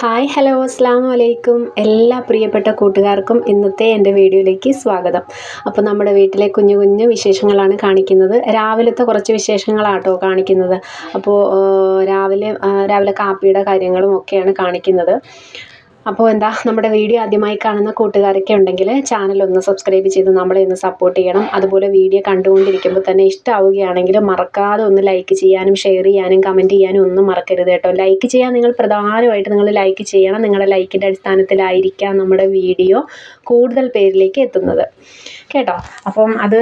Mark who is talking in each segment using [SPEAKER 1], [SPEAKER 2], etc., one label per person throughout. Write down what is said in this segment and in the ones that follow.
[SPEAKER 1] Hi hello അസ്സാം വലൈക്കും എല്ലാ പ്രിയപ്പെട്ട കൂട്ടുകാർക്കും ഇന്നത്തെ എന്റെ വീഡിയോയിലേക്ക് സ്വാഗതം. അപ്പോൾ നമ്മുടെ വീട്ടിലെ കുഞ്ഞു കുഞ്ഞു വിശേഷങ്ങളാണ് കാണിക്കുന്നത്. രാവിലത്തെ കുറച്ച് വിശേഷങ്ങളാട്ടോ കാണിക്കുന്നത്. അപ്പോൾ രാവിലെ രാവിലെ കാപ്പിയുടെ കാര്യങ്ങളും ഒക്കെയാണ് കാണിക്കുന്നത്. അപ്പോൾ എന്താ നമ്മുടെ വീഡിയോ ആദ്യമായി കാണുന്ന കൂട്ടുകാരൊക്കെ ഉണ്ടെങ്കിൽ ചാനൽ ഒന്ന് സബ്സ്ക്രൈബ് ചെയ്ത് നമ്മളെ ഒന്ന് സപ്പോർട്ട് ചെയ്യണം. അതുപോലെ വീഡിയോ കണ്ടുകൊണ്ടിരിക്കുമ്പോൾ തന്നെ ഇഷ്ടമാവുകയാണെങ്കിൽ മറക്കാതെ ഒന്ന് ലൈക്ക് ചെയ്യാനും ഷെയർ ചെയ്യാനും കമന്റ് ചെയ്യാനും ഒന്നും മറക്കരുത് കേട്ടോ. ലൈക്ക് ചെയ്യാൻ നിങ്ങൾ പ്രധാനമായിട്ട് നിങ്ങൾ ലൈക്ക് ചെയ്യണം. നിങ്ങളുടെ ലൈക്കിന്റെ അടിസ്ഥാനത്തിലായിരിക്കാം നമ്മുടെ വീഡിയോ. കൂടുതൽ പേരിലേക്ക് എത്തുന്നത്. കേട്ടോ? അപ്പം അത്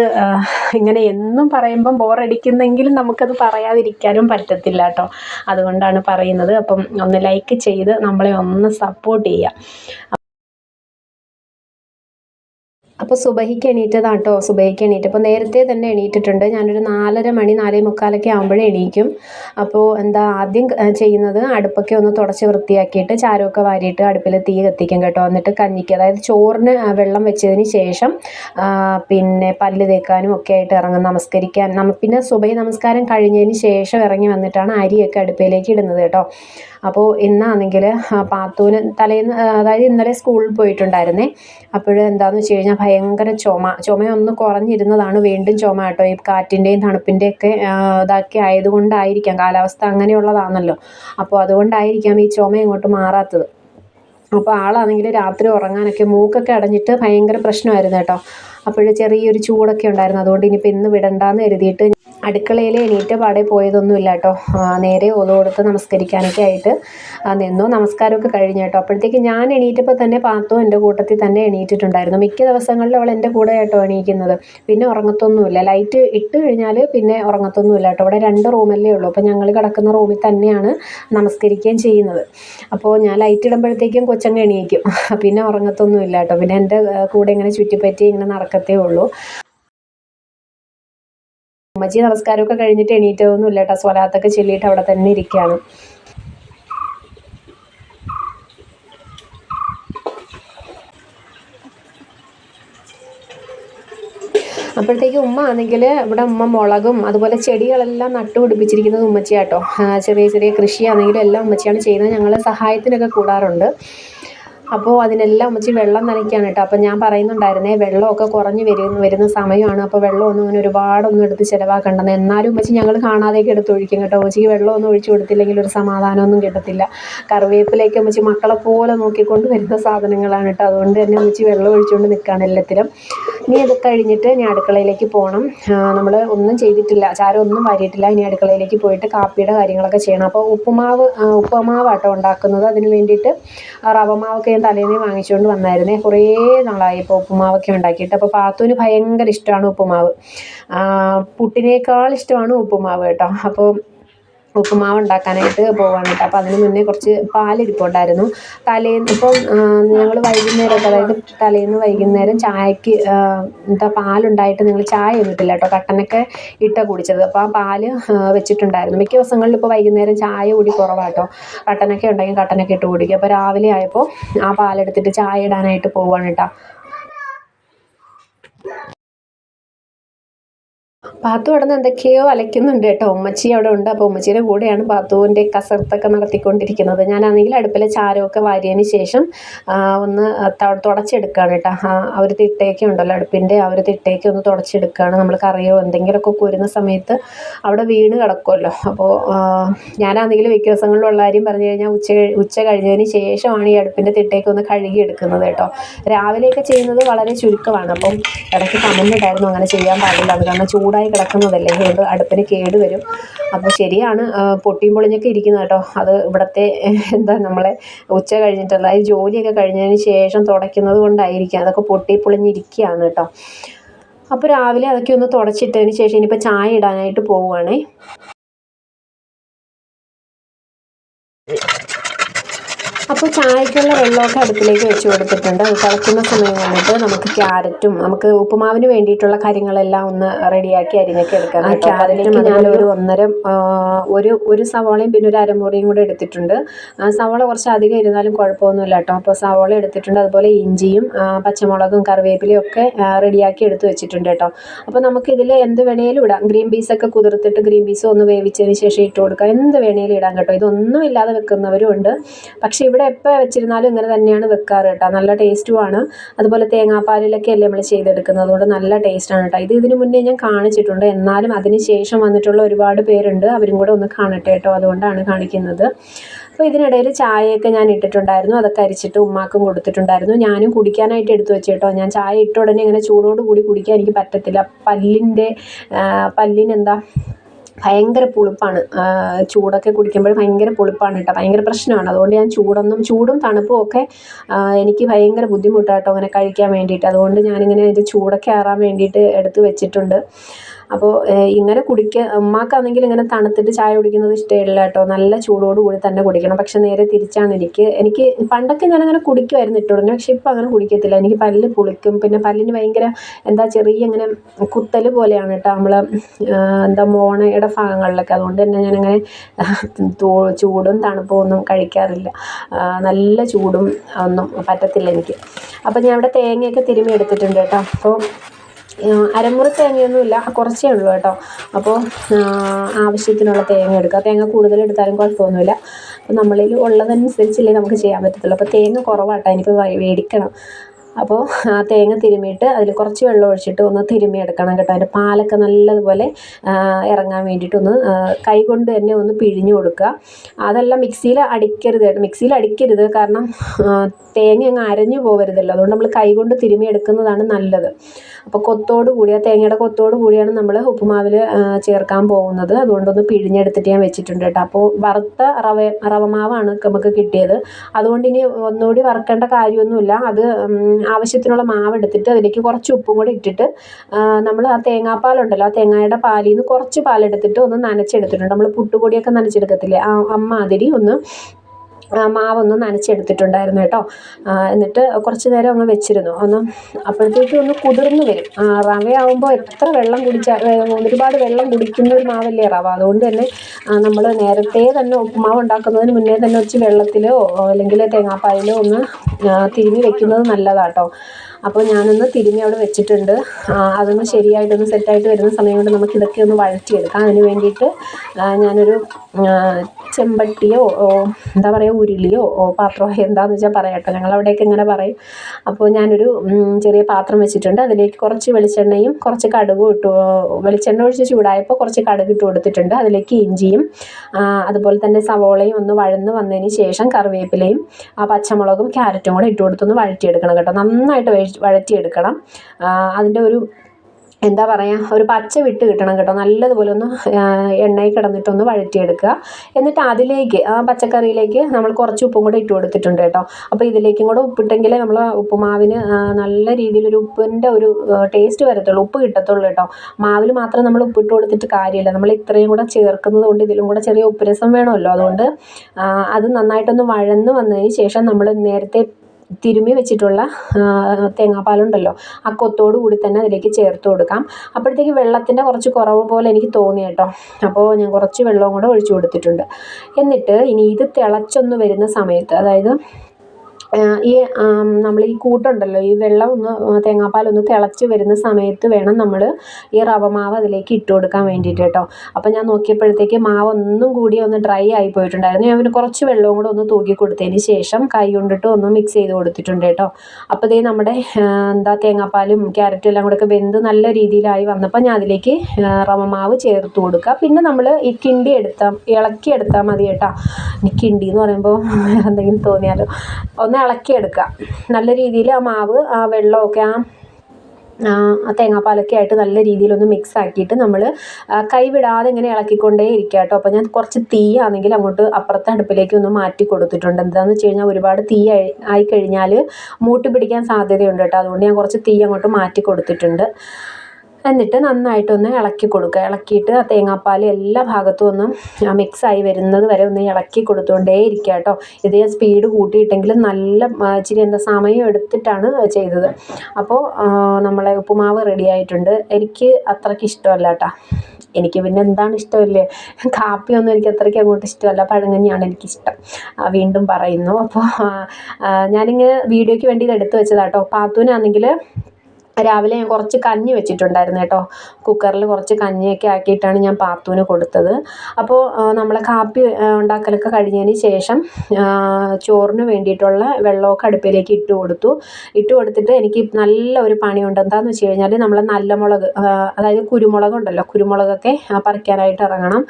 [SPEAKER 1] ഇങ്ങനെ എന്നും പറയുമ്പം ബോറടിക്കുന്നെങ്കിലും നമുക്കത് പറയാതിരിക്കാനും പറ്റത്തില്ല കേട്ടോ. അതുകൊണ്ടാണ് പറയുന്നത്. അപ്പം ഒന്ന് ലൈക്ക് ചെയ്ത് നമ്മളെ ഒന്ന് സപ്പോർട്ട് ചെയ്യുക. അപ്പോൾ സുബഹിക്ക് എണീറ്റതാണ് കേട്ടോ സുബഹിക്ക് എണീറ്റ്. അപ്പോൾ നേരത്തെ തന്നെ എണീറ്റിട്ടുണ്ട്. ഞാനൊരു നാലര മണി നാലേ മുക്കാലൊക്കെ ആകുമ്പോഴേ എണീക്കും. അപ്പോൾ എന്താ ആദ്യം ചെയ്യുന്നത് അടുപ്പൊക്കെ ഒന്ന് തുടച്ച് വൃത്തിയാക്കിയിട്ട് ചാരമൊക്കെ വാരിയിട്ട് അടുപ്പിൽ തീ കത്തിക്കും കേട്ടോ. എന്നിട്ട് കഞ്ഞിക്ക് അതായത് ചോറിന് വെള്ളം വെച്ചതിന് ശേഷം പിന്നെ പല്ല് തേക്കാനും ഒക്കെ ആയിട്ട് ഇറങ്ങും നമസ്കരിക്കാൻ. പിന്നെ സുബഹി നമസ്കാരം കഴിഞ്ഞതിന് ശേഷം ഇറങ്ങി വന്നിട്ടാണ് അരിയൊക്കെ അടുപ്പിലേക്ക് ഇടുന്നത് കേട്ടോ. അപ്പോൾ ഇന്നാണെങ്കിൽ പാത്തൂന് തലേന്ന് അതായത് ഇന്നലെ സ്കൂളിൽ പോയിട്ടുണ്ടായിരുന്നേ. അപ്പോൾ എന്താണെന്ന് വെച്ച് കഴിഞ്ഞാൽ ഭയങ്കര ചുമ. ചുമയൊന്ന് കുറഞ്ഞിരുന്നതാണ് വീണ്ടും ചുമ കേട്ടോ. ഈ കാറ്റിന്റെയും തണുപ്പിന്റെയൊക്കെ ഇതൊക്കെ ആയതുകൊണ്ടായിരിക്കാം. കാലാവസ്ഥ അങ്ങനെയുള്ളതാണല്ലോ. അപ്പോൾ അതുകൊണ്ടായിരിക്കാം ഈ ചുമ ഇങ്ങോട്ട് മാറാത്തത്. അപ്പോൾ ആളാണെങ്കിൽ രാത്രി ഉറങ്ങാനൊക്കെ മൂക്കൊക്കെ അടഞ്ഞിട്ട് ഭയങ്കര പ്രശ്നമായിരുന്നു കേട്ടോ. അപ്പോൾ ചെറിയൊരു ചൂടൊക്കെ ഉണ്ടായിരുന്നു. അതുകൊണ്ട് ഇനിയിപ്പോൾ ഇന്ന് വിടണ്ടെന്ന് കരുതിയിട്ട് അടുക്കളയിൽ എണീറ്റ പാടെ പോയതൊന്നുമില്ല കേട്ടോ. നേരെ ഒതു കൊടുത്ത് നമസ്കരിക്കാനൊക്കെ ആയിട്ട് നിന്നു. നമസ്കാരമൊക്കെ കഴിഞ്ഞു കേട്ടോ. അപ്പോഴത്തേക്ക് ഞാൻ എണീറ്റപ്പോൾ തന്നെ പാത്തോ എന്റെ കൂട്ടത്തിൽ തന്നെ എണീറ്റിട്ടുണ്ടായിരുന്നു. മിക്ക ദിവസങ്ങളിൽ അവൾ എന്റെ കൂടെ കേട്ടോ എണീക്കുന്നത്. പിന്നെ ഉറങ്ങത്തൊന്നുമില്ല. ലൈറ്റ് ഇട്ട് കഴിഞ്ഞാൽ പിന്നെ ഉറങ്ങത്തൊന്നുമില്ല കേട്ടോ. ഇവിടെ രണ്ട് റൂമല്ലേ ഉള്ളൂ. അപ്പോൾ ഞങ്ങൾ കിടക്കുന്ന റൂമിൽ തന്നെയാണ് നമസ്കരിക്കുകയും ചെയ്യുന്നത്. അപ്പോൾ ഞാൻ ലൈറ്റ് ഇടുമ്പോഴത്തേക്കും കൊച്ചങ്ങ് എണീക്കും. പിന്നെ ഉറങ്ങത്തൊന്നുമില്ല കേട്ടോ. പിന്നെ എന്റെ കൂടെ ഇങ്ങനെ ചുറ്റിപ്പറ്റി ഇങ്ങനെ നടക്കത്തേ ഉള്ളൂ. ഉമ്മച്ചി നമസ്കാരമൊക്കെ കഴിഞ്ഞിട്ട് എണീറ്റതൊന്നുമില്ല കേട്ടോ. സ്വലാത്തൊക്കെ ചൊല്ലിയിട്ട് അവിടെ തന്നെ ഇരിക്കുകയാണ്. അപ്പോഴത്തേക്ക് ഉമ്മ ആണെങ്കിൽ ഇവിടെ ഉമ്മ മുളകും അതുപോലെ ചെടികളെല്ലാം നട്ടുപിടിപ്പിച്ചിരിക്കുന്നത് ഉമ്മച്ചിയാട്ടോ. ചെറിയ ചെറിയ കൃഷിയാണെങ്കിലും എല്ലാം ഉമ്മച്ചിയാണ് ചെയ്യുന്നത്. ഞങ്ങളെ സഹായത്തിനൊക്കെ കൂടാറുണ്ട്. അപ്പോൾ അതിനെല്ലാം ഉമ്മച്ചി വെള്ളം നനയ്ക്കുകയാണ് കേട്ടോ. അപ്പോൾ ഞാൻ പറയുന്നുണ്ടായിരുന്നേ വെള്ളമൊക്കെ കുറഞ്ഞ് വരുന്ന വരുന്ന സമയമാണ്. അപ്പോൾ വെള്ളമൊന്നും അങ്ങനെ ഒരുപാടൊന്നും എടുത്ത് ചിലവാക്കേണ്ടെന്ന്. എന്നാലും ഉമ്മച്ചി ഞങ്ങൾ കാണാതെയൊക്കെ എടുത്ത് ഒഴിക്കും കേട്ടോ. ഉമ്മച്ചിക്ക് വെള്ളമൊന്നും ഒഴിച്ചു കൊടുത്തില്ലെങ്കിൽ ഒരു സമാധാനമൊന്നും കിട്ടത്തില്ല. കറിവേപ്പിലേക്ക് ഉമ്മച്ചി മക്കളെ പോലെ നോക്കിക്കൊണ്ട് വരുന്ന സാധനങ്ങളാണ് കേട്ടോ. അതുകൊണ്ട് തന്നെ ഉമ്മച്ചി വെള്ളം ഒഴിച്ചുകൊണ്ട് നിൽക്കുകയാണ് എല്ലാത്തിലും. ഇനി അത് കഴിഞ്ഞിട്ട് ഞാൻ അടുക്കളയിലേക്ക് പോകണം നമ്മൾ ഒന്നും ചെയ്തിട്ടില്ല. ചാരം ഒന്നും വാരിയിട്ടില്ല. ഇനി അടുക്കളയിലേക്ക് പോയിട്ട് കാപ്പിയുടെ കാര്യങ്ങളൊക്കെ ചെയ്യണം. അപ്പോൾ ഉപ്പുമാവ് ഉപ്പുമാവാട്ടോ ഉണ്ടാക്കുന്നത്. അതിന് വേണ്ടിയിട്ട് റവമാവൊക്കെ ഞാൻ തലേന്ന് വാങ്ങിച്ചുകൊണ്ട് വന്നായിരുന്നേ. കുറേ നാളായി ഇപ്പോൾ ഉപ്പുമാവൊക്കെ ഉണ്ടാക്കിയിട്ട്. അപ്പോൾ പാത്തുവിന് ഭയങ്കര ഇഷ്ടമാണ് ഉപ്പുമാവ്. പുട്ടിനേക്കാൾ ഇഷ്ടമാണ് ഉപ്പുമാവ് കേട്ടോ. അപ്പോൾ ഉപ്പുമാവ് ഉണ്ടാക്കാനായിട്ട് പോവാണ് കേട്ടോ. അപ്പോൾ അതിന് മുന്നേ കുറച്ച് പാലിരിപ്പുണ്ടായിരുന്നു. തലേന്ന് ഇപ്പം ഞങ്ങൾ വൈകുന്നേരം അതായത് തലേന്ന് വൈകുന്നേരം ചായക്ക് എന്താ പാലുണ്ടായിട്ട് നിങ്ങൾ ചായ ഒന്നിട്ടില്ല കേട്ടോ. കട്ടനൊക്കെ ഇട്ട കുടിച്ചത്. അപ്പോൾ ആ പാൽ വെച്ചിട്ടുണ്ടായിരുന്നു. മിക്ക ദിവസങ്ങളിലും ഇപ്പോൾ വൈകുന്നേരം ചായ കൂടി കുറവാട്ടോ കട്ടനൊക്കെ ഉണ്ടെങ്കിൽ കട്ടനൊക്കെ ഇട്ട് കുടിക്കും. അപ്പോൾ രാവിലെ ആയപ്പോൾ ആ പാലെടുത്തിട്ട് ചായ ഇടാനായിട്ട് പോവാണ് കേട്ടോ. പാത്തു അവിടെ നിന്ന് എന്തൊക്കെയോ അലയ്ക്കുന്നുണ്ട് കേട്ടോ. ഉമ്മച്ചി അവിടെ ഉണ്ട്. അപ്പോൾ ഉമ്മച്ചിയുടെ കൂടെയാണ് പാത്തുവിന്റെ കസർത്തൊക്കെ നടത്തിക്കൊണ്ടിരിക്കുന്നത്. ഞാനാണെങ്കിൽ അടുപ്പിലെ ചാരമൊക്കെ വാരിയതിന് ശേഷം ഒന്ന് തുടച്ചെടുക്കുകയാണ് കേട്ടോ. ആ ഒരു തിട്ടയൊക്കെ ഉണ്ടല്ലോ അടുപ്പിന്റെ ആ ഒരു തിട്ടയൊക്കെ ഒന്ന് തുടച്ചെടുക്കുകയാണ്. നമ്മൾ കറിയോ എന്തെങ്കിലുമൊക്കെ കുരുന്ന സമയത്ത് അവിടെ വീണ് കിടക്കുമല്ലോ. അപ്പോൾ ഞാനാണെങ്കിൽ മിക്ക ദിവസങ്ങളിലുള്ള കാര്യം പറഞ്ഞു കഴിഞ്ഞാൽ ഉച്ച ഉച്ച കഴിഞ്ഞതിന് ശേഷമാണ് ഈ അടുപ്പിന്റെ തിട്ടയൊക്കെ ഒന്ന് കഴുകി എടുക്കുന്നത് കേട്ടോ. രാവിലെയൊക്കെ ചെയ്യുന്നത് വളരെ ചുരുക്കമാണ്. അപ്പം ഇടയ്ക്ക് കമന്റ് ഉണ്ടായിരുന്നു അങ്ങനെ ചെയ്യാൻ പാടില്ല. അത് കാരണം ചൂടായി കിടക്കുന്നതല്ലേ? അതുകൊണ്ട് അടുപ്പിന് കേട് വരും. അപ്പോൾ ശരിയാണ് പൊട്ടിയും പൊളിഞ്ഞൊക്കെ ഇരിക്കുന്നത് കേട്ടോ. അത് ഇവിടുത്തെ എന്താ നമ്മളെ ഉച്ച കഴിഞ്ഞിട്ടുള്ള ഈ ജോലിയൊക്കെ കഴിഞ്ഞതിന് ശേഷം തുടയ്ക്കുന്നത് കൊണ്ടായിരിക്കാം. അതൊക്കെ പൊട്ടി പൊളിഞ്ഞിരിക്കുകയാണ് കേട്ടോ. അപ്പോൾ രാവിലെ അതൊക്കെ ഒന്ന് തുടച്ചിട്ടതിന് ശേഷം ഇനിയിപ്പോൾ ചായ ഇടാനായിട്ട് പോവുകയാണേ. അപ്പോൾ ചായക്കുള്ള വെള്ളമൊക്കെ അടുപ്പിലേക്ക് വെച്ച് കൊടുത്തിട്ടുണ്ട്. അത് തിളക്കുന്ന സമയം വന്നിട്ട് നമുക്ക് ക്യാരറ്റും നമുക്ക് ഉപ്പുമാവിന് വേണ്ടിയിട്ടുള്ള കാര്യങ്ങളെല്ലാം ഒന്ന് റെഡിയാക്കി അരിഞ്ഞൊക്കെ എടുക്കാം ക്യാരറ്റും ഞാൻ ഒരു ഒന്നര ഒരു ഒരു സവാളയും പിന്നെ ഒരു അരമുറിയും കൂടെ എടുത്തിട്ടുണ്ട്. സവാള കുറച്ച് അധികം ഇരുന്നാലും കുഴപ്പമൊന്നുമില്ല കേട്ടോ. അപ്പോൾ സവാള എടുത്തിട്ടുണ്ട്. അതുപോലെ ഇഞ്ചിയും പച്ചമുളകും കറിവേപ്പിലയും ഒക്കെ റെഡിയാക്കി എടുത്ത് വെച്ചിട്ടുണ്ട് കേട്ടോ. അപ്പോൾ നമുക്ക് ഇതിൽ എന്ത് വേണേലും ഇടാം. ഗ്രീൻ പീസൊക്കെ കുതിർത്തിട്ട് ഗ്രീൻ പീസ് ഒന്ന് വേവിച്ചതിന് ശേഷം ഇട്ട് കൊടുക്കാം. എന്ത് വേണേലും ഇടാം കേട്ടോ. ഇതൊന്നും ഇല്ലാതെ വെക്കുന്നവരും ഉണ്ട്. പക്ഷേ ഇവിടെ എപ്പോൾ വെച്ചിരുന്നാലും ഇങ്ങനെ തന്നെയാണ് വെക്കാറ് കേട്ടോ. നല്ല ടേസ്റ്റുമാണ് അതുപോലെ തേങ്ങാപ്പാലിലൊക്കെ അല്ലേ നമ്മൾ ചെയ്തെടുക്കുന്നത്? അതുകൊണ്ട് നല്ല ടേസ്റ്റാണ് കേട്ടോ. ഇത് ഇതിനു മുന്നേ ഞാൻ കാണിച്ചിട്ടുണ്ട്. എന്നാലും അതിന് ശേഷം വന്നിട്ടുള്ള ഒരുപാട് പേരുണ്ട്. അവരും കൂടെ ഒന്ന് കാണട്ടെ കേട്ടോ. അതുകൊണ്ടാണ് കാണിക്കുന്നത്. അപ്പോൾ ഇതിനിടയിൽ ചായയൊക്കെ ഞാൻ ഇട്ടിട്ടുണ്ടായിരുന്നു. അതൊക്കെ അരിച്ചിട്ട് ഉമ്മാക്കും കൊടുത്തിട്ടുണ്ടായിരുന്നു. ഞാനും കുടിക്കാനായിട്ട് എടുത്തു വെച്ചു കേട്ടോ. ഞാൻ ചായ ഇട്ട ഉടനെ ഇങ്ങനെ ചൂടോട് കൂടി കുടിക്കാൻ എനിക്ക് പറ്റത്തില്ല. പല്ലിന്റെ പല്ലിനെന്താ ഭയങ്കര പുളിപ്പാണ്. ചൂടൊക്കെ കുടിക്കുമ്പോൾ ഭയങ്കര പുളിപ്പാണ് കേട്ടോ. ഭയങ്കര പ്രശ്നമാണ്. അതുകൊണ്ട് ഞാൻ ചൂടൊന്നും ചൂടും തണുപ്പും ഒക്കെ എനിക്ക് ഭയങ്കര ബുദ്ധിമുട്ടാണ് കേട്ടോ അങ്ങനെ കഴിക്കാൻ വേണ്ടിയിട്ട്. അതുകൊണ്ട് ഞാനിങ്ങനെ ഇത് ചൂടൊക്കെ ആറാൻ വേണ്ടിയിട്ട് എടുത്ത് വെച്ചിട്ടുണ്ട്. അപ്പോൾ ഇങ്ങനെ കുടിക്കുക ഉമ്മാക്കാണെങ്കിൽ ഇങ്ങനെ തണുത്തിട്ട് ചായ കുടിക്കുന്നത് ഇഷ്ടമില്ല കേട്ടോ. നല്ല ചൂടോട് കൂടി തന്നെ കുടിക്കണം. പക്ഷെ നേരെ തിരിച്ചാണ് എനിക്ക് എനിക്ക് പണ്ടൊക്കെ ഞാനങ്ങനെ കുടിക്കുമായിരുന്നു ഇട്ടുടനെ പക്ഷെ ഇപ്പോൾ അങ്ങനെ കുടിക്കത്തില്ല. എനിക്ക് പല്ല് പുളിക്കും. പിന്നെ പല്ലിന് ഭയങ്കര എന്താ ചെറിയ ഇങ്ങനെ കുത്തൽ പോലെയാണ് കേട്ടോ. നമ്മൾ എന്താ മോണയുടെ ഭാഗങ്ങളിലൊക്കെ. അതുകൊണ്ട് തന്നെ ഞാനങ്ങനെ ചൂടും തണുപ്പും ഒന്നും കഴിക്കാറില്ല. നല്ല ചൂടും ഒന്നും പറ്റത്തില്ല എനിക്ക്. അപ്പോൾ ഞാൻ ഇവിടെ തേങ്ങയൊക്കെ തിരുമ്മി എടുത്തിട്ടുണ്ട് കേട്ടോ. അപ്പോൾ അരമുറി തേങ്ങയൊന്നുമില്ല. കുറച്ചേ ഉള്ളൂ കേട്ടോ. അപ്പോൾ ആവശ്യത്തിനുള്ള തേങ്ങ എടുക്കുക. തേങ്ങ കൂടുതൽ എടുത്താലും കുഴപ്പമൊന്നുമില്ല. അപ്പോൾ നമ്മളിൽ ഉള്ളതനുസരിച്ചല്ലേ നമുക്ക് ചെയ്യാൻ പറ്റത്തുള്ളൂ. അപ്പോൾ തേങ്ങ കുറവാട്ടോ. ഇനിയിപ്പോൾ മേടിക്കണം അപ്പോൾ ആ തേങ്ങ തിരുമ്മിയിട്ട് അതിൽ കുറച്ച് വെള്ളം ഒഴിച്ചിട്ട് ഒന്ന് തിരുമ്മി എടുക്കണം കേട്ടോ. അതിന്റെ പാലൊക്കെ നല്ലതുപോലെ ഇറങ്ങാൻ വേണ്ടിയിട്ടൊന്ന് കൈ കൊണ്ട് തന്നെ ഒന്ന് പിഴിഞ്ഞു കൊടുക്കുക. അതെല്ലാം മിക്സിയിൽ അടിക്കരുത് കേട്ടോ. മിക്സിയിൽ അടിക്കരുത്. കാരണം തേങ്ങ അങ്ങ് അരഞ്ഞു പോകരുതല്ലോ അതുകൊണ്ട് നമ്മൾ കൈ കൊണ്ട് തിരുമ്മി എടുക്കുന്നതാണ് നല്ലത്. അപ്പോൾ കൊത്തോട് കൂടി ആ തേങ്ങയുടെ കൊത്തോട് കൂടിയാണ് നമ്മൾ ഉപ്പുമാവിൽ ചേർക്കാൻ പോകുന്നത്. അതുകൊണ്ടൊന്ന് പിഴിഞ്ഞെടുത്തിട്ട് ഞാൻ വെച്ചിട്ടുണ്ട് കേട്ടോ. അപ്പോൾ വറുത്ത റവ റവമാവാണ് നമുക്ക് കിട്ടിയത്. അതുകൊണ്ട് ഇനി ഒന്നുകൂടി വറുക്കേണ്ട കാര്യമൊന്നുമില്ല. അത് ആവശ്യത്തിനുള്ള മാവ് എടുത്തിട്ട് അതിലേക്ക് കുറച്ച് ഉപ്പും കൂടി ഇട്ടിട്ട് നമ്മൾ ആ തേങ്ങാപ്പാലുണ്ടല്ലോ ആ തേങ്ങയുടെ പാലിൽ നിന്ന് കുറച്ച് പാലെടുത്തിട്ട് ഒന്ന് നനച്ചെടുത്തിട്ടുണ്ട്. നമ്മൾ പുട്ടുപൊടിയൊക്കെ നനച്ചെടുക്കത്തില്ലേ? ആ അമ്മാതിരി ഒന്ന് മാവൊന്ന് നനച്ചെടുത്തിട്ടുണ്ടായിരുന്നു കേട്ടോ. എന്നിട്ട് കുറച്ച് നേരം അങ്ങ് വെച്ചിരുന്നു. ഒന്ന് അപ്പോഴത്തേക്കും ഒന്ന് കുതിർന്ന് വരും. റവയാവുമ്പോൾ എത്ര വെള്ളം കുടിച്ചാൽ ഒരുപാട് വെള്ളം കുടിക്കുന്ന ഒരു മാവല്ലേ റവ. അതുകൊണ്ട് തന്നെ നമ്മൾ നേരത്തെ തന്നെ ഉപ്പുമാവ് ഉണ്ടാക്കുന്നതിന് മുന്നേ തന്നെ വെച്ച് വെള്ളത്തിലോ അല്ലെങ്കിൽ തേങ്ങാപ്പാലിലോ ഒന്ന് തിരുമി വെക്കുന്നത് നല്ലതാട്ടോ. അപ്പോൾ ഞാനൊന്ന് തിരുമ്മി അവിടെ വെച്ചിട്ടുണ്ട്. അതൊന്ന് ശരിയായിട്ടൊന്ന് സെറ്റായിട്ട് വരുന്ന സമയം കൊണ്ട് നമുക്ക് ഇതൊക്കെ ഒന്ന് വഴറ്റിയെടുക്കാം. അതിന് വേണ്ടിയിട്ട് ഞാനൊരു ചെമ്പട്ടിയോ എന്താ പറയുക ഉരുളിയോ പാത്രമോ എന്താണെന്ന് വെച്ചാൽ പറയാം കേട്ടോ. ഞങ്ങളവിടെയൊക്കെ ഇങ്ങനെ പറയും. അപ്പോൾ ഞാനൊരു ചെറിയ പാത്രം വെച്ചിട്ടുണ്ട്. അതിലേക്ക് കുറച്ച് വെളിച്ചെണ്ണയും കുറച്ച് കടുകും ഇട്ടു വെളിച്ചെണ്ണ ഒഴിച്ച് ചൂടായപ്പോൾ കുറച്ച് കടുക് ഇട്ട് കൊടുത്തിട്ടുണ്ട്. അതിലേക്ക് ഇഞ്ചിയും അതുപോലെ തന്നെ സവോളയും ഒന്ന് വഴന്ന് വന്നതിന് ശേഷം കറിവേപ്പിലയും ആ പച്ചമുളകും ക്യാരറ്റും കൂടെ ഇട്ട് കൊടുത്തൊന്ന് വഴറ്റിയെടുക്കണം കേട്ടോ. നന്നായിട്ട് വഴറ്റിയെടുക്കണം. അതിന്റെ ഒരു എന്താ പറയുക ഒരു പച്ച വിട്ട് കിട്ടണം കേട്ടോ. നല്ലതുപോലെ ഒന്ന് എണ്ണയിൽ കിടന്നിട്ടൊന്ന് വഴറ്റിയെടുക്കുക. എന്നിട്ട് അതിലേക്ക് ആ പച്ചക്കറിയിലേക്ക് നമ്മൾ കുറച്ച് ഉപ്പും കൂടെ ഇട്ട് കൊടുത്തിട്ടുണ്ട് കേട്ടോ. അപ്പോൾ ഇതിലേക്കും കൂടെ ഉപ്പിട്ടെങ്കിലേ നമ്മൾ ഉപ്പുമാവിന് നല്ല രീതിയിലൊരു ഉപ്പിന്റെ ഒരു ടേസ്റ്റ് വരത്തുള്ളൂ. ഉപ്പ് കിട്ടത്തുള്ളൂ കേട്ടോ. മാവിൽ മാത്രം നമ്മൾ ഉപ്പിട്ട് കൊടുത്തിട്ട് കാര്യമില്ല. നമ്മൾ ഇത്രയും കൂടെ ചേർക്കുന്നത് കൊണ്ട് ഇതിലും കൂടെ ചെറിയ ഉപ്പുരസം വേണമല്ലോ. അതുകൊണ്ട് അത് നന്നായിട്ടൊന്ന് വഴന്ന് വന്നതിന് ശേഷം നമ്മൾ നേരത്തെ തിരുമ്മി വെച്ചിട്ടുള്ള തേങ്ങാപ്പാലുണ്ടല്ലോ ആ കൊത്തോട് കൂടി തന്നെ അതിലേക്ക് ചേർത്ത് കൊടുക്കാം. അപ്പോഴത്തേക്ക് വെള്ളത്തിന്റെ കുറച്ച് കുറവ് പോലെ എനിക്ക് തോന്നി കേട്ടോ. അപ്പോൾ ഞാൻ കുറച്ച് വെള്ളവും കൂടെ ഒഴിച്ച് കൊടുത്തിട്ടുണ്ട്. എന്നിട്ട് ഇനി ഇത് തിളച്ചൊന്ന് വരുന്ന സമയത്ത് അതായത് ഈ നമ്മൾ ഈ കൂട്ടുണ്ടല്ലോ ഈ വെള്ളം ഒന്ന് തേങ്ങാപ്പാലൊന്ന് തിളച്ച് വരുന്ന സമയത്ത് വേണം നമ്മൾ ഈ റവ മാവ് അതിലേക്ക് ഇട്ട് കൊടുക്കാൻ വേണ്ടിയിട്ട് കേട്ടോ. അപ്പോൾ ഞാൻ നോക്കിയപ്പോഴത്തേക്ക് മാവ് ഒന്നും കൂടി ഒന്ന് ഡ്രൈ ആയി പോയിട്ടുണ്ടായിരുന്നു. ഞാൻ പിന്നെ കുറച്ച് വെള്ളവും കൂടെ ഒന്ന് തൂക്കി കൊടുത്തതിന് ശേഷം കൈ കൊണ്ടിട്ട് ഒന്ന് മിക്സ് ചെയ്ത് കൊടുത്തിട്ടുണ്ട് കേട്ടോ. അപ്പോൾ ഇതേ നമ്മുടെ എന്താ തേങ്ങാപ്പാലും ക്യാരറ്റും എല്ലാം കൂടെ വെന്ത് നല്ല രീതിയിലായി വന്നപ്പോൾ ഞാൻ അതിലേക്ക് റവ മാവ് ചേർത്ത് കൊടുക്കുക. പിന്നെ നമ്മൾ ഈ കിണ്ടി എടുത്താൽ ഇളക്കി എടുത്താൽ മതി കേട്ടോ. കിണ്ടി എന്ന് പറയുമ്പോൾ എന്തെങ്കിലും തോന്നിയാലോ. ഒന്ന് ഇളക്കിയെടുക്കുക. നല്ല രീതിയിൽ ആ മാവ് ആ വെള്ളമൊക്കെ ആ തേങ്ങാപ്പാലൊക്കെ ആയിട്ട് നല്ല രീതിയിലൊന്ന് മിക്സ് ആക്കിയിട്ട് നമ്മൾ കൈവിടാതെ ഇങ്ങനെ ഇളക്കിക്കൊണ്ടേ ഇരിക്കുക കേട്ടോ. അപ്പോൾ ഞാൻ കുറച്ച് തീ ആണെങ്കിൽ അങ്ങോട്ട് അപ്പുറത്തെ അടുപ്പിലേക്ക് ഒന്ന് മാറ്റി കൊടുത്തിട്ടുണ്ട്. എന്താണെന്ന് വെച്ച് കഴിഞ്ഞാൽ ഒരുപാട് തീ ആയി കഴിഞ്ഞാൽ മൂട്ടി പിടിക്കാൻ സാധ്യതയുണ്ട് കേട്ടോ. അതുകൊണ്ട് ഞാൻ കുറച്ച് തീ അങ്ങോട്ട് മാറ്റി കൊടുത്തിട്ടുണ്ട്. എന്നിട്ട് നന്നായിട്ടൊന്ന് ഇളക്കി കൊടുക്കുക. ഇളക്കിയിട്ട് ആ തേങ്ങാപ്പാൽ എല്ലാ ഭാഗത്തും ഒന്ന് മിക്സായി വരുന്നത് വരെ ഒന്ന് ഇളക്കി കൊടുത്തുകൊണ്ടേ ഇരിക്കുക കേട്ടോ. ഇത് ഞാൻ സ്പീഡ് കൂട്ടിയിട്ടെങ്കിലും നല്ല ഇച്ചിരി എന്താ സമയം എടുത്തിട്ടാണ് ചെയ്തത്. അപ്പോൾ നമ്മളെ ഉപ്പുമാവ് റെഡി ആയിട്ടുണ്ട്. എനിക്ക് അത്രയ്ക്ക് ഇഷ്ടമല്ല കേട്ടോ. എനിക്ക് പിന്നെ എന്താണ് ഇഷ്ടമില്ലേ? കാപ്പിയൊന്നും എനിക്ക് അത്രയ്ക്ക് അങ്ങോട്ട് ഇഷ്ടമല്ല. പഴങ്കഞ്ഞിയാണ് എനിക്കിഷ്ടം. വീണ്ടും പറയുന്നു. അപ്പോൾ ഞാനിങ്ങനെ വീഡിയോയ്ക്ക് വേണ്ടി ഇത് എടുത്തു വെച്ചതാട്ടോ പാത്തുവിനാണെങ്കിൽ രാവിലെ ഞാൻ കുറച്ച് കഞ്ഞി വെച്ചിട്ടുണ്ടായിരുന്നു കേട്ടോ. കുക്കറിൽ കുറച്ച് കഞ്ഞിയൊക്കെ ആക്കിയിട്ടാണ് ഞാൻ പാത്തുവിന് കൊടുത്തത്. അപ്പോൾ നമ്മൾ കാപ്പി ഉണ്ടാക്കലൊക്കെ കഴിഞ്ഞതിന് ശേഷം ചോറിന് വേണ്ടിയിട്ടുള്ള വെള്ളമൊക്കെ അടുപ്പിലേക്ക് ഇട്ട് കൊടുത്തു. ഇട്ട് കൊടുത്തിട്ട് എനിക്ക് നല്ല ഒരു പണിയുണ്ട്. എന്താണെന്ന് വെച്ച് കഴിഞ്ഞാൽ നമ്മൾ നല്ല മുളക് അതായത് കുരുമുളക് ഉണ്ടല്ലോ കുരുമുളകൊക്കെ പറിക്കാനായിട്ട് ഇറങ്ങണം.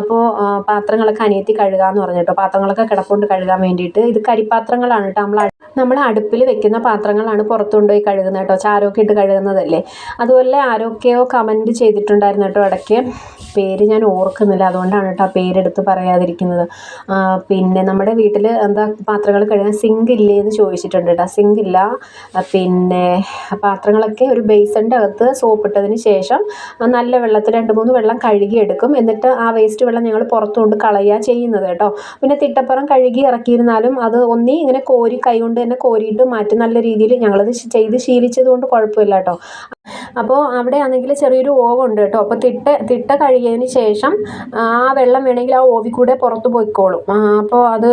[SPEAKER 1] അപ്പോൾ പാത്രങ്ങളൊക്കെ അനിയത്തി കഴുകാമെന്ന് പറഞ്ഞു കേട്ടോ. പാത്രങ്ങളൊക്കെ കിടപ്പുണ്ട് കഴുകാൻ വേണ്ടിയിട്ട്. ഇത് കരിപ്പാത്രങ്ങളാണ് കേട്ടോ. നമ്മൾ നമ്മൾ അടുപ്പിൽ വെക്കുന്ന പാത്രങ്ങളാണ് പുറത്തുകൊണ്ടുപോയി കഴുകുന്നത് കേട്ടോ. ചാരമൊക്കെ ഇട്ട് കഴുകുന്നതല്ലേ? അതുപോലെ ആരൊക്കെയോ കമന്റ് ചെയ്തിട്ടുണ്ടായിരുന്നു കേട്ടോ ഇടയ്ക്ക്. പേര് ഞാൻ ഓർക്കുന്നില്ല. അതുകൊണ്ടാണ് കേട്ടോ ആ പേരെടുത്ത് പറയാതിരിക്കുന്നത്. പിന്നെ നമ്മുടെ വീട്ടിൽ എന്താ പാത്രങ്ങൾ കഴുകാൻ സിങ്ക് ഇല്ലേ എന്ന് ചോദിച്ചിട്ടുണ്ട് കേട്ടോ. സിങ്ക് ഇല്ല. പിന്നെ പാത്രങ്ങളൊക്കെ ഒരു ബേസിന്റെ അകത്ത് സോപ്പിട്ടതിന് ശേഷം നല്ല വെള്ളത്തിൽ രണ്ട് മൂന്ന് വെള്ളം കഴുകിയെടുക്കും. എന്നിട്ട് ആ വേസ്റ്റ് വെള്ളം ഞങ്ങൾ പുറത്തുകൊണ്ട് കളയുക ചെയ്യുന്നത് കേട്ടോ. പിന്നെ തിട്ടപ്പുറം കഴുകി ഇറക്കിയിരുന്നാലും അത് ഒന്നി ഇങ്ങനെ കോരി കൈ കൊണ്ട് തന്നെ കോരിയിട്ട് മാറ്റി നല്ല രീതിയിൽ ഞങ്ങളത് ചെയ്ത് ശീലിച്ചത് കൊണ്ട് കുഴപ്പമില്ല. കേട്ടോ അപ്പോൾ അവിടെ ആണെങ്കിൽ ചെറിയൊരു ഓവുണ്ട് കേട്ടോ. അപ്പോൾ തിട്ട തിട്ട കഴുകിയതിന് ശേഷം ആ വെള്ളം വേണമെങ്കിൽ ആ ഓവി കൂടെ പുറത്ത് പോയിക്കോളും. അപ്പോൾ അത്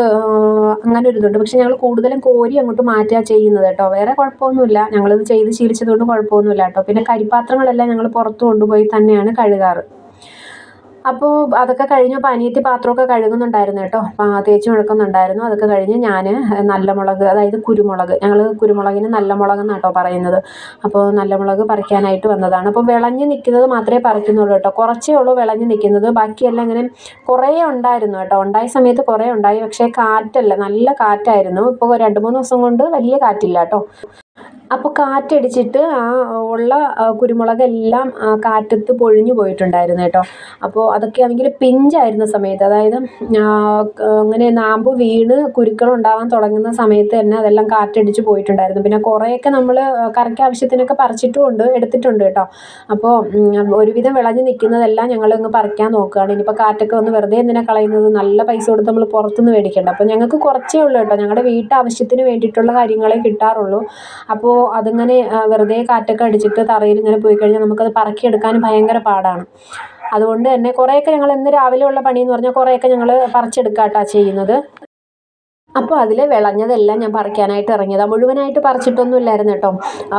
[SPEAKER 1] അങ്ങനെ ഒരു ഇതുണ്ട്. പക്ഷെ ഞങ്ങൾ കൂടുതലും കോരി അങ്ങോട്ട് മാറ്റുക ചെയ്യുന്നത് കേട്ടോ. വേറെ കുഴപ്പമൊന്നുമില്ല. ഞങ്ങളിത് ചെയ്ത് ശീലിച്ചതുകൊണ്ട് കുഴപ്പമൊന്നുമില്ല കേട്ടോ. പിന്നെ കരിപ്പാത്രങ്ങളെല്ലാം ഞങ്ങൾ പുറത്ത് കൊണ്ടുപോയി തന്നെയാണ് കഴുകാറ്. അപ്പോൾ അതൊക്കെ കഴിഞ്ഞപ്പോൾ അനിയത്തി പാത്രമൊക്കെ കഴുകുന്നുണ്ടായിരുന്നു കേട്ടോ. തേച്ച് മുഴക്കുന്നുണ്ടായിരുന്നു. അതൊക്കെ കഴിഞ്ഞ് ഞാൻ നല്ല മുളക് അതായത് കുരുമുളക്. ഞങ്ങൾ കുരുമുളകിന് നല്ല മുളകെന്നാണ് കേട്ടോ പറയുന്നത്. അപ്പോൾ നല്ല മുളക് പറിക്കാനായിട്ട് വന്നതാണ്. അപ്പോൾ വിളഞ്ഞ് നിൽക്കുന്നത് മാത്രമേ പറിക്കുന്നുള്ളൂ കേട്ടോ. കുറച്ചേ ഉള്ളൂ വിളഞ്ഞ് നിൽക്കുന്നത്. ബാക്കിയെല്ലാം ഇങ്ങനെ കുറേ ഉണ്ടായിരുന്നു കേട്ടോ. ഉണ്ടായ സമയത്ത് കുറേ ഉണ്ടായി. പക്ഷേ കാറ്റല്ല. നല്ല കാറ്റായിരുന്നു. ഇപ്പോൾ രണ്ട് മൂന്ന് ദിവസം കൊണ്ട് വലിയ കാറ്റില്ല കേട്ടോ. അപ്പോൾ കാറ്റടിച്ചിട്ട് ആ ഉള്ള കുരുമുളകെല്ലാം കാറ്റത്ത് പൊഴിഞ്ഞു പോയിട്ടുണ്ടായിരുന്നു കേട്ടോ. അപ്പോൾ അതൊക്കെ ആണെങ്കിൽ പിഞ്ചായിരുന്ന സമയത്ത് അതായത് അങ്ങനെ നാമ്പ് വീണ് കുരുക്കൾ ഉണ്ടാവാൻ തുടങ്ങുന്ന സമയത്ത് തന്നെ അതെല്ലാം കാറ്റടിച്ച് പോയിട്ടുണ്ടായിരുന്നു. പിന്നെ കുറേയൊക്കെ നമ്മൾ കറിക്ക് ആവശ്യത്തിനൊക്കെ പറിച്ചിട്ടുമുണ്ട് എടുത്തിട്ടുണ്ട് കേട്ടോ. അപ്പോൾ ഒരുവിധം വിളഞ്ഞ് നിൽക്കുന്നതെല്ലാം ഞങ്ങൾ അങ്ങ് പറിക്കാൻ നോക്കുകയാണ്. ഇനിയിപ്പോൾ കാറ്റൊക്കെ വന്ന് വെറുതെ എന്തിനാണ് കളയുന്നത്? നല്ല പൈസ കൊടുത്ത് നമ്മൾ പുറത്തുനിന്ന് മേടിക്കേണ്ട. അപ്പോൾ ഞങ്ങൾക്ക് കുറച്ചേ ഉള്ളൂ കേട്ടോ. ഞങ്ങളുടെ വീട്ടാവശ്യത്തിന് വേണ്ടിയിട്ടുള്ള കാര്യങ്ങളെ കിട്ടാറുള്ളൂ. അപ്പോൾ അതിങ്ങനെ വെറുതെ കാറ്റൊക്കെ അടിച്ചിട്ട് തറയിൽ ഇങ്ങനെ പോയി കഴിഞ്ഞാൽ നമുക്കത് പറക്കിയെടുക്കാൻ ഭയങ്കര പാടാണ്. അതുകൊണ്ട് തന്നെ കുറേയൊക്കെ ഞങ്ങൾ ഇന്ന് രാവിലെ ഉള്ള പണിയെന്ന് പറഞ്ഞാൽ കുറേയൊക്കെ ഞങ്ങൾ പറിച്ചെടുക്കാട്ടാ ചെയ്യുന്നത്. അപ്പോൾ അതിൽ വിളഞ്ഞതെല്ലാം ഞാൻ പറിക്കാനായിട്ട് ഇറങ്ങിയതാണ് മുഴുവനായിട്ട് പറിച്ചിട്ടൊന്നും ഇല്ലായിരുന്നു കേട്ടോ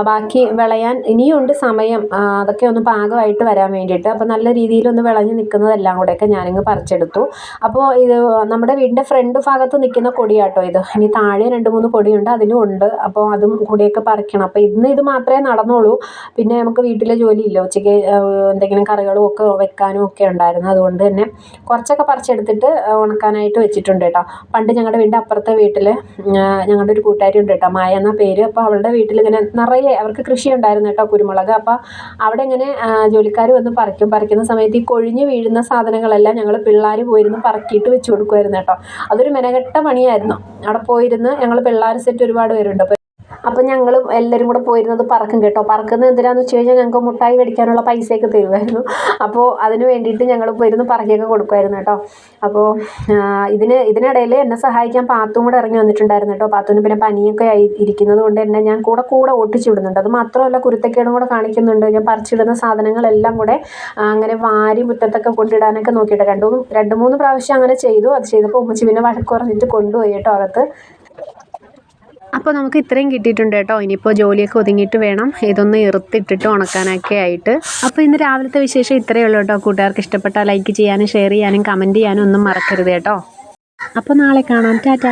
[SPEAKER 1] ബാക്കി വിളയാൻ ഇനിയുണ്ട് സമയം. അതൊക്കെ ഒന്ന് പാകമായിട്ട് വരാൻ വേണ്ടിയിട്ട്. അപ്പോൾ നല്ല രീതിയിലൊന്ന് വിളഞ്ഞ് നിൽക്കുന്നതെല്ലാം കൂടെയൊക്കെ ഞാനിങ്ങ് പറിച്ചെടുത്തു. അപ്പോൾ ഇത് നമ്മുടെ വീടിന്റെ ഫ്രണ്ട് ഭാഗത്ത് നിൽക്കുന്ന കൊടിയാട്ടോ ഇത്. ഇനി താഴെ രണ്ട് മൂന്ന് കൊടിയുണ്ട് അതിലും ഉണ്ട്. അപ്പോൾ അതും കൂടിയൊക്കെ പറിക്കണം. അപ്പോൾ ഇന്ന് ഇത് മാത്രമേ നടന്നുള്ളൂ പിന്നെ നമുക്ക് വീട്ടിലെ ജോലിയില്ല? ഉച്ചയ്ക്ക് എന്തെങ്കിലും കറികളും ഒക്കെ വെക്കാനും ഒക്കെ ഉണ്ടായിരുന്നു. അതുകൊണ്ട് തന്നെ കുറച്ചൊക്കെ പറിച്ചെടുത്തിട്ട് ഉണക്കാനായിട്ട് വെച്ചിട്ടുണ്ട് കേട്ടോ. പണ്ട് ഞങ്ങളുടെ വീടിന്റെ അപ്പുറത്ത് അപ്പുറത്തെ വീട്ടിൽ ഞങ്ങളുടെ ഒരു കൂട്ടുകാരി ഉണ്ട് കേട്ടോ മായ എന്ന പേര്. അപ്പോൾ അവളുടെ വീട്ടിൽ ഇങ്ങനെ നിറയെ അവർക്ക് കൃഷി ഉണ്ടായിരുന്നു കേട്ടോ കുരുമുളക്. അപ്പോൾ അവിടെ ഇങ്ങനെ ജോലിക്കാർ വന്ന് പറിക്കും. പറിക്കുന്ന സമയത്ത് ഈ കൊഴിഞ്ഞ് വീഴുന്ന സാധനങ്ങളെല്ലാം ഞങ്ങൾ പിള്ളേർ പോയിരുന്ന് പറക്കിയിട്ട് വെച്ച് കൊടുക്കുമായിരുന്നു കേട്ടോ. അതൊരു മെനകെട്ട പണിയായിരുന്നു. അവിടെ പോയിരുന്ന് ഞങ്ങൾ പിള്ളേർ സെറ്റ് ഒരുപാട് പേരുണ്ട്. അപ്പോൾ അപ്പം ഞങ്ങൾ എല്ലാവരും കൂടെ പോയിരുന്നത് പറക്കും കേട്ടോ. പറക്കുന്നത് എന്തിനാന്ന് വെച്ച് കഴിഞ്ഞാൽ ഞങ്ങൾക്ക് മുട്ടായി മേടിക്കാനുള്ള പൈസയൊക്കെ തരുമായിരുന്നു അപ്പോൾ അതിന് വേണ്ടിയിട്ട് ഞങ്ങൾ പോയിരുന്ന് പറക്കിയൊക്കെ കൊടുക്കുമായിരുന്നു കേട്ടോ. അപ്പോൾ ഇതിന് ഇതിനിടയിൽ എന്നെ സഹായിക്കാൻ പാത്തും കൂടെ ഇറങ്ങി വന്നിട്ടുണ്ടായിരുന്നു കേട്ടോ. പാത്തുവിന് പിന്നെ പനിയൊക്കെ ആയി ഇരിക്കുന്നത് കൊണ്ട് തന്നെ ഞാൻ കൂടെ കൂടെ ഒട്ടിച്ചു വിടുന്നുണ്ട്. അത് മാത്രമല്ല കുരുത്തക്കേടും കൂടെ കാണിക്കുന്നുണ്ട്. ഞാൻ പറിച്ചിടുന്ന സാധനങ്ങളെല്ലാം കൂടെ അങ്ങനെ വാരി മുറ്റത്തൊക്കെ കൊണ്ടിടാനൊക്കെ നോക്കിയിട്ട് രണ്ടു രണ്ട് മൂന്ന് പ്രാവശ്യം അങ്ങനെ ചെയ്തു. അത് ചെയ്തപ്പോൾ ഉമ്മച്ചി പിന്നെ വഴക്ക് പറഞ്ഞിട്ട് കൊണ്ടുപോയി കേട്ടോ അകത്ത്. അപ്പോൾ നമുക്ക് ഇത്രയും കിട്ടിയിട്ടുണ്ട് കേട്ടോ. ഇനിയിപ്പോൾ ജോലിയൊക്കെ ഒതുങ്ങിയിട്ട് വേണം. ഇതൊന്ന് ഇറുത്തിട്ടിട്ട് ഉണക്കാനൊക്കെ ആയിട്ട്. അപ്പോൾ ഇന്ന് രാവിലത്തെ വിശേഷം ഇത്രയേ ഉള്ളൂ കേട്ടോ. കൂട്ടുകാർക്ക് ഇഷ്ടപ്പെട്ടാൽ ലൈക്ക് ചെയ്യാനും ഷെയർ ചെയ്യാനും കമന്റ് ചെയ്യാനും ഒന്നും മറക്കരുത് കേട്ടോ. അപ്പോൾ നാളെ കാണാം. ടാറ്റ.